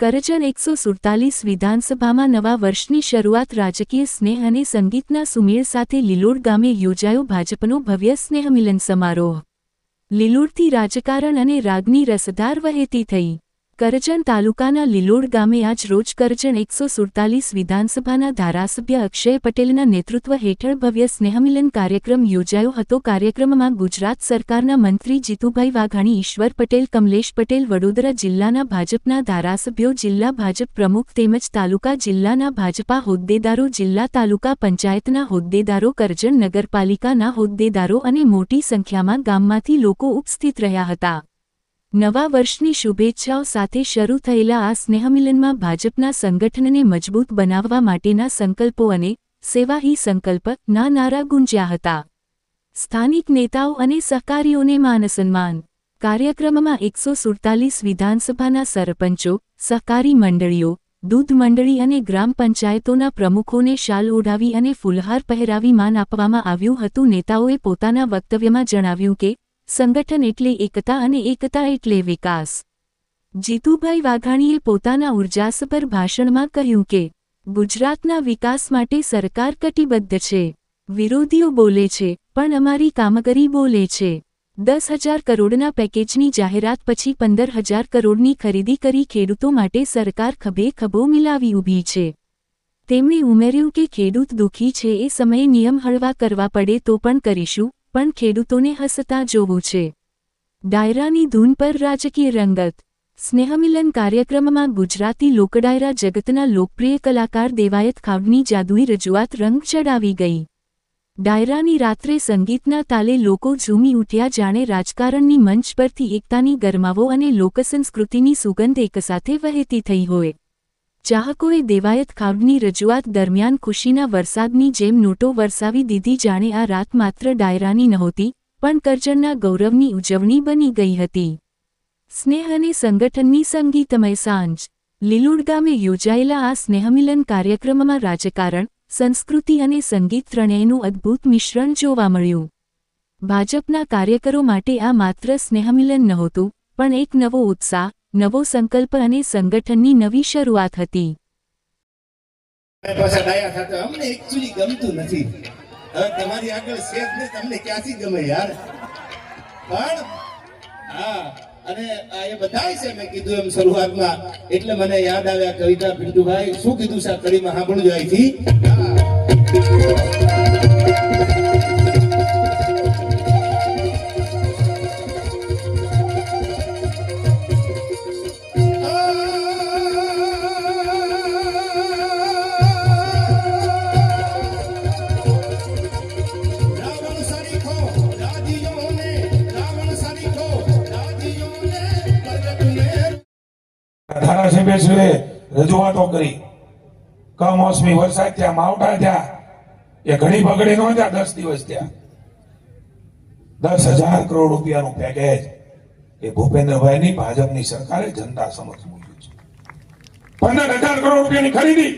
કરજણ એકસો સુડતાલીસ વિધાનસભામાં નવા વર્ષની શરૂઆત રાજકીય સ્નેહ અને સંગીતના સુમેળ સાથે લીલોડ ગામે યોજાયો ભાજપનો ભવ્ય સ્નેહમિલન સમારોહ. લીલોડથી રાજકારણ અને રાગની રસધાર વહેતી થઈ. કરજણ તાલુકાના લીલોડ ગામે આજ રોજ કરજણ એકસો સુડતાલીસ વિધાનસભાના ધારાસભ્ય અક્ષય પટેલના નેતૃત્વ હેઠળ ભવ્ય સ્નેહમિલન કાર્યક્રમ યોજાયો હતો. કાર્યક્રમમાં ગુજરાત સરકારના મંત્રી જીતુભાઈ વાઘાણી, ઈશ્વર પટેલ, કમલેશ પટેલ, વડોદરા જિલ્લાના ભાજપના ધારાસભ્યો, જિલ્લા ભાજપ પ્રમુખ તેમજ તાલુકા જિલ્લાના ભાજપા હોદ્દેદારો, જિલ્લા તાલુકા પંચાયતના હોદ્દેદારો, કરજણ નગરપાલિકાના હોદ્દેદારો અને મોટી સંખ્યામાં ગામમાંથી લોકો ઉપસ્થિત રહ્યા હતા. નવા વર્ષની શુભેચ્છાઓ સાથે શરૂ થયેલા આ સ્નેહમિલનમાં ભાજપના સંગઠનને મજબૂત બનાવવા માટેના સંકલ્પો અને સેવાહી સંકલ્પ ના નારા ગુંજ્યા હતા. સ્થાનિક નેતાઓ અને સહકારીઓને માનસન્માન કાર્યક્રમમાં એકસો સુડતાલીસ વિધાનસભાના સરપંચો, સહકારી મંડળીઓ, દૂધ મંડળી અને ગ્રામ પંચાયતોના પ્રમુખોને શાલ ઓઢાવી અને ફૂલહાર પહેરાવી માન આપવામાં આવ્યું હતું. નેતાઓએ પોતાના વક્તવ્યમાં જણાવ્યું કે સંગઠન એટલે એકતા અને એકતા એટલે વિકાસ. જીતુભાઈ વાઘાણીએ પોતાના ઉર્જાસભર ભાષણમાં કહ્યું કે, ગુજરાતના વિકાસ માટે સરકાર કટિબદ્ધ છે. વિરોધીઓ બોલે છે, પણ અમારી કામગીરી બોલે છે. દસ હજાર કરોડના પેકેજની જાહેરાત પછી પંદર હજાર કરોડની ખરીદી કરી ખેડૂતો માટે સરકાર ખભે ખભો મિલાવી ઊભી છે. તેમણે ઉમેર્યું કે ખેડૂત દુઃખી છે એ સમયે નિયમ હળવા કરવા પડે તો પણ કરીશું. પણ ખેડૂતોને હસતા જોવું છે. ડાયરાની ધૂન પર રાજકીય રંગત. સ્નેહમિલન કાર્યક્રમમાં ગુજરાતી લોકડાયરા જગતના લોકપ્રિય કલાકાર દેવાયત ખાવની જાદુઈ રજૂઆત રંગ ચડાવી ગઈ. ડાયરાની રાત્રે સંગીતના તાલે લોકો ઝૂમી ઉઠ્યા જાણે રાજકારણની મંચ પરથી એકતાની ગરમાવો અને લોકસંસ્કૃતિની સુગંધ એકસાથે વહેતી થઈ હોય. ચાહકોએ દેવાયત ખાવની રજૂઆત દરમિયાન ખુશીના વરસાદની જેમ નોટો વરસાવી દીધી જાણે આ રાત માત્ર ડાયરાની નહોતી, પણ કરજણના ગૌરવની ઉજવણી બની ગઈ હતી. સ્નેહ અને સંગઠનની સંગીતમય સાંજ. લીલુડ ગામે યોજાયેલા આ સ્નેહમિલન કાર્યક્રમમાં રાજકારણ, સંસ્કૃતિ અને સંગીત ત્રણેયનું અદ્ભુત મિશ્રણ જોવા મળ્યું. ભાજપના કાર્યકરો માટે આ માત્ર સ્નેહમિલન નહોતું, પણ એક નવો ઉત્સાહ નવો સંકલ્પ અને સંગઠનની નવી શરૂઆત હતી. અને એ બધાય છે મેં કીધું એમ શરૂઆતમાં. એટલે મને યાદ આવ્યા કવિતા પિન્ટુભાઈ, શું કીધું છે આ કડીમાં? સાંભળજો અહીંથી. હા. ધારાસભ્યશ્રીએ રજૂઆતો કરી. કમોસમી વરસાદ ત્યાં માવઠા થયા. એ ઘણી બગડી નો દસ દિવસ ત્યાં દસ હજાર કરોડ રૂપિયાનું પેકેજ એ ભૂપેન્દ્રભાઈની, ભાજપની સરકારે જનતા સમક્ષ મૂક્યું છે. પંદર હજાર કરોડ રૂપિયાની ખરીદી.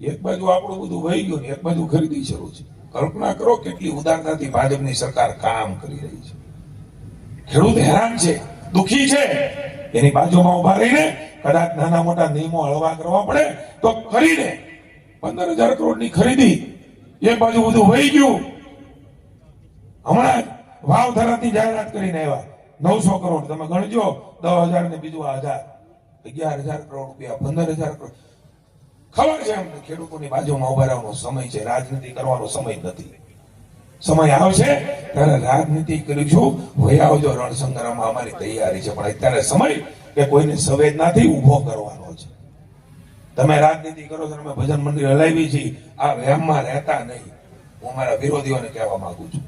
એક બાજુ આપણું બધું વહી ગયું ને, એક બાજુ ખરીદી શરૂ છે. કલ્પના કરો કેટલી ઉદારતાથી ભાજપની સરકાર કામ કરી રહી છે. ખેડૂત હેરાન છે, દુખી છે. એની બાજુમાં ઊભા રહીને કદાચ નાના મોટા નિયમો હળવા કરવા પડે તો કરીને પંદર હજાર કરોડની ખરીદી. એ બાજુ બધું વહી ગયું. હમણાં જ વાવ થરાદની જાહેરાત કરીને આવ્યા. નવસો કરોડ. તમે ગણજો, દસ હજાર ને બીજું આ હજાર. અગિયાર હજાર કરોડ રૂપિયા પંદર હજાર કરોડ. ખબર છે અમને ખેડૂતોની બાજુમાં ઊભા રહેવાનો સમય છે. રાજનીતિ કરવાનો સમય નથી. સમય આવશે ત્યારે રાજનીતિ કરીશું આવજો રણસંગ્રામમાં અમારી તૈયારી છે. પણ અત્યારે સમય કે કોઈને સંવેદનાથી ઊભો કરવાનો છે. તમે રાજનીતિ કરો છો અમે ભજન મંદિર હલાવી છીએ આ વ્યામમાં રહેતા નહીં. હું મારા વિરોધીઓને કહેવા માંગુ છું.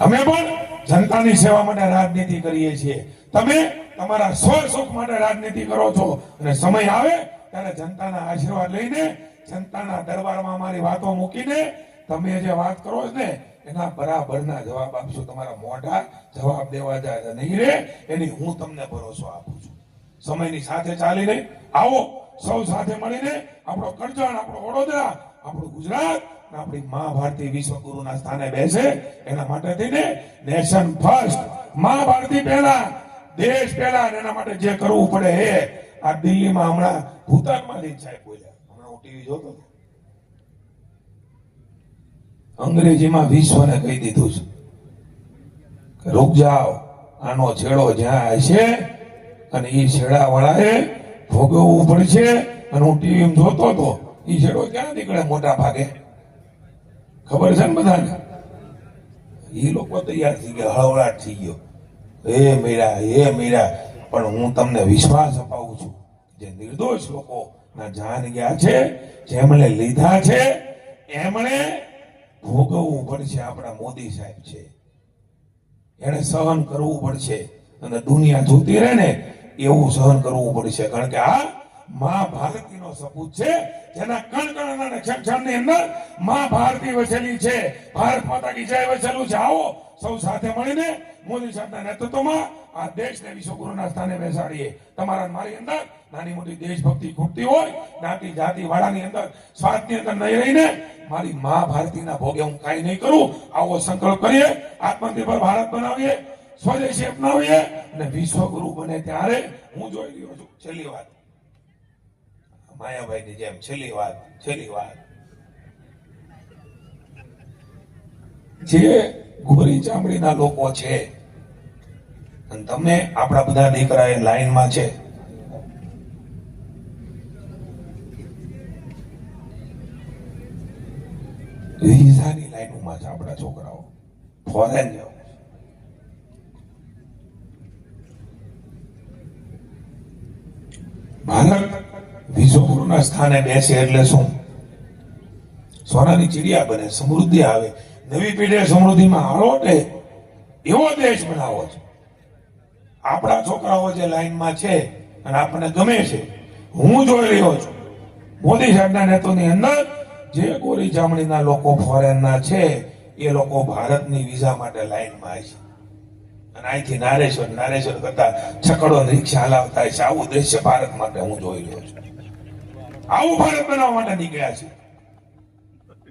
અમે પણ જનતાની સેવા માટે રાજનીતિ કરીએ છીએ. તમે તમારા સ્વ સુખ માટે રાજનીતિ કરો છો. અને સમય આવે ત્યારે જનતાના આશીર્વાદ લઈને જનતાના દરબારમાં અમારી વાતો મૂકીને તમે જે વાત કરો છો ને એના બરાબરના જવાબ આપશો. તમારા મોઢા જવાબ દેવા જાય નહીં રે. એની હું તમને ભરોસો આપું છું. સમયની સાથે ચાલીને આવો. સૌ સાથે મળીને આપણો કરજણ, આપણો વડોદરા, આપણું ગુજરાત આપણી મા ભારતી વિશ્વગુરુના સ્થાને બેસે. એના માટે થઈને નેશન ફર્સ્ટ મા ભારતી પહેલા, દેશ પહેલા એના માટે જે કરવું પડે એ આ દિલ્હીમાં હમણાં ભૂતાનમાં જ સાહેબ બોલ્યા. હમણાં હું ટીવી જોતો હતો. અંગ્રેજીમાં વિશ્વને કહી દીધું છે કે રૂક જાઓ, આનો છેડો જ્યાં હશે અને એ છેડા વાળાએ ભોગવવું પડશે અને હું ટીવી જોતો હતો એ છેડો ક્યાં નીકળે મોટા ભાગે? ખબર છે ને બધાને? એ લોકો તૈયાર થઈ ગયા, હળવળાટ થઈ ગયો. હે મીરા હે મીરા, પણ હું તમને વિશ્વાસ અપાવું છું જે નિર્દોષ લોકો ના જાન ગયા છે, જેમણે લીધા છે, એમણે ભોગવવું પડશે આપણા મોદી સાહેબ છે. એને સહન કરવું પડશે અને દુનિયા જોતી રહે ને એવું સહન કરવું પડશે. કારણ કે આ મા ભારતીનો સપૂત છે. જેના કણ કણ અને ક્ષણની અંદરમાં ભારતી વસેલી છે. ભારત માતા કી જય વસેલું છે. આવો સૌ સાથે મળીને મોદી સાહેબના નેતૃત્વમાં આ દેશને વિશ્વગુરુના સ્થાને બેસાડીએ. તમારા મારી અંદર નાની મોટી દેશભક્તિ ખૂટતી હોય જ્ઞાતિ જાતિ વાળાની અંદર સ્વાર્થની અંદર નહીં રહીને મારી મા ભારતીના ભોગે હું કાંઈ નહીં કરું. આવો સંકલ્પ કરીએ, આત્મનિર્ભર ભારત બનાવીએ, સ્વદેશી અપનાવીએ અને વિશ્વગુરુ બને ત્યારે હું જોઈ રહ્યો છું. છેલ્લી વાત. માયાભાઈની જેમ, છેલ્લી વાત છેલ્લી વાત જે ગોરી ચામડીના લોકો છે, અને તમે આપણા બધા દીકરા એ લાઈનમાં છે વિઝાની લાઈનમાં છે આપણા છોકરાઓ ફોરેન જાઓ. ભારત વિશ્વગુરુના સ્થાને બેસે એટલે શું? સોનાની ચિડિયા બને, સમૃદ્ધિ આવે. નવી પેઢી સમૃદ્ધિમાં હળોટે એવો દેશ બનાવો છે. આપણા છોકરાઓ જે લાઈનમાં છે અને આપણને ગમે છે, હું જોઈ રહ્યો છું. મોદી સાહેબના નેતૃત્વની અંદર જે ગોરી ચામડીના લોકો ફોરેનના છે, એ લોકો ભારતની વિઝા માટે લાઈનમાં છે. અને અહીંથી નારેશ્વર નારેશ્વર કરતા છકડો રિક્ષા હલાવતા છે. આવું દ્રશ્ય ભારત માટે હું જોઈ રહ્યો છું. આવું ભારત બનાવવા માટે નીકળ્યા છે.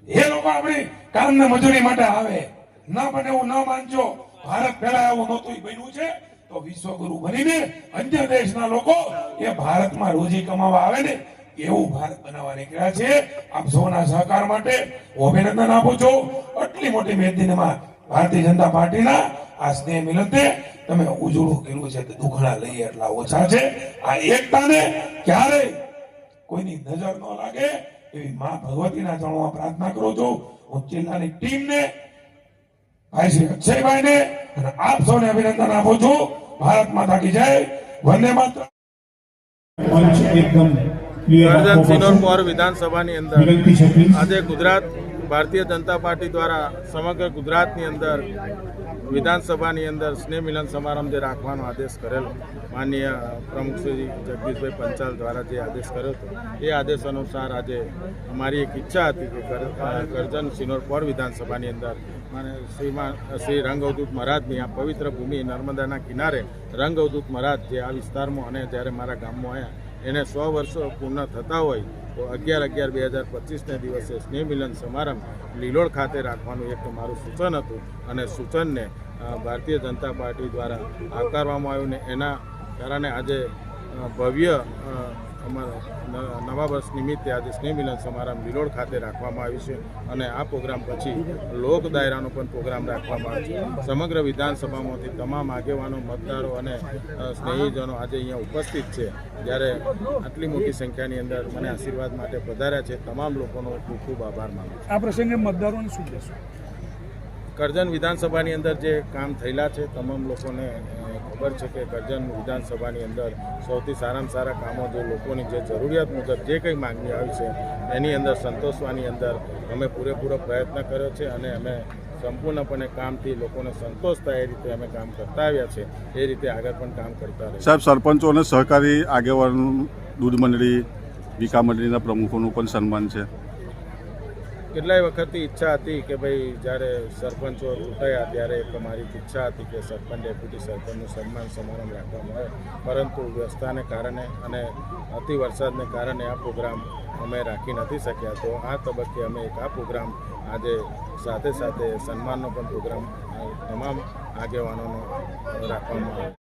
એ લોકો આપણી કામને મજૂરી માટે આવે. ના બને એવું ન માનજો. ભારત પહેલા એવું નહોતું બન્યું છે. તો વિશ્વગુરુ બનીને અન્ય દેશના લોકો એ ભારતમાં રોજી કમાવા આવે ને એવું ભારત બનાવવા નીકળ્યા છે. આપ સૌના સહકાર માટે અભિનંદન આપું છું. આટલી મોટી મેદનીમાં ભારતીય જનતા પાર્ટીના આ સ્નેહ મિલતે તમે ઉજળું કર્યું છે કે દુખણા લઈએ એટલા ઓછા છે. આ એકતાને ક્યારેય કોઈની નજર ન લાગે એવી મા ભગવતીના ચરણોમાં પ્રાર્થના કરું છું. હું જિલ્લાની ટીમને ભાઈ શ્રી અક્ષયભાઈને અને આપ સૌને અભિનંદન આપું છું. ભારત માતા કી જય. વંદે માત્ર એકદમ ક્લિયર સિનોર વિધાનસભાની અંદર આજે ગુજરાત ભારતીય જનતા પાર્ટી દ્વારા સમગ્ર ગુજરાતની અંદર વિધાનસભાની અંદર સ્નેહ મિલન સમારંભ જે રાખવાનો આદેશ કરેલો, માનનીય પ્રમુખ શ્રી જગદીશભાઈ પંચાલ દ્વારા જે આદેશ કર્યો હતો, એ આદેશ અનુસાર આજે અમારી એક ઈચ્છા હતી કે કરજણ સિનોર વિધાનસભાની અંદર અને શ્રીમાન શ્રી રંગ અવધૂત મહારાજની આ પવિત્ર ભૂમિ નર્મદાના કિનારે રંગ અવધૂત મહારાજ જે આ વિસ્તારમાં અને જ્યારે મારા ગામમાં આવ્યા એને સો વર્ષો પૂર્ણ થતા હોય, તો અગિયાર અગિયાર બે હજાર પચીસને દિવસે સ્નેહ મિલન સમારંભ લીલોડ ખાતે રાખવાનું એક મારું સૂચન હતું અને સૂચનને ભારતીય જનતા પાર્ટી દ્વારા આવકારવામાં આવ્યું ને એના કારણે આજે ભવ્ય અમારા નવા વર્ષ નિમિત્તે આજે સ્નેહ મિલન સમારંભ લીલોડ ખાતે રાખવામાં આવ્યું છે અને આ પ્રોગ્રામ પછી લોક દાયરાનો પણ પ્રોગ્રામ રાખવામાં આવ્યો છે. સમગ્ર વિધાનસભામાંથી તમામ આગેવાનો મતદારો અને સ્નેહીજનો આજે અહીંયા ઉપસ્થિત છે. જ્યારે આટલી મોટી સંખ્યાની અંદર મને આશીર્વાદ માટે પધાર્યા છે. તમામ લોકોનો ખૂબ ખૂબ આભાર માનું છું. આ પ્રસંગે મતદારોને શું કહેશો? કરજણ વિધાનસભાની અંદર જે કામ થયેલા છે તમામ લોકોને ખબર છે કે કરજણ વિધાનસભાની અંદર સૌથી સારામાં સારા કામો જે લોકોની જે જરૂરિયાત મુજબ જે કંઈ માંગણી આવી છે, એની અંદર સંતોષવાની અંદર અમે પૂરેપૂરો પ્રયત્ન કર્યો છે અને અમે સંપૂર્ણપણે કામથી લોકોને સંતોષ થાય એ રીતે અમે કામ કરતા આવ્યા છે, એ રીતે આગળ પણ કામ કરતા રહીશું. સાહેબ, સરપંચો અને સહકારી આગેવાન દૂધ મંડળી વિકા મંડળીના પ્રમુખોનું પણ સન્માન છે. કેટલાય વખતથી ઈચ્છા હતી કે ભાઈ જ્યારે સરપંચો ચૂંટાયા ત્યારે એક મારી ઈચ્છા હતી કે સરપંચ, ડેપ્યુટી સરપંચનું સન્માન સમારંભ રાખવામાં આવે. પરંતુ વ્યવસ્થાને કારણે અને અતિ વરસાદને કારણે આ પ્રોગ્રામ અમે રાખી નથી શક્યા. તો આ તબક્કે અમે એક આ પ્રોગ્રામ આજે સાથે સાથે સન્માનનો પણ પ્રોગ્રામ તમામ આગેવાનોનો રાખવામાં આવ્યો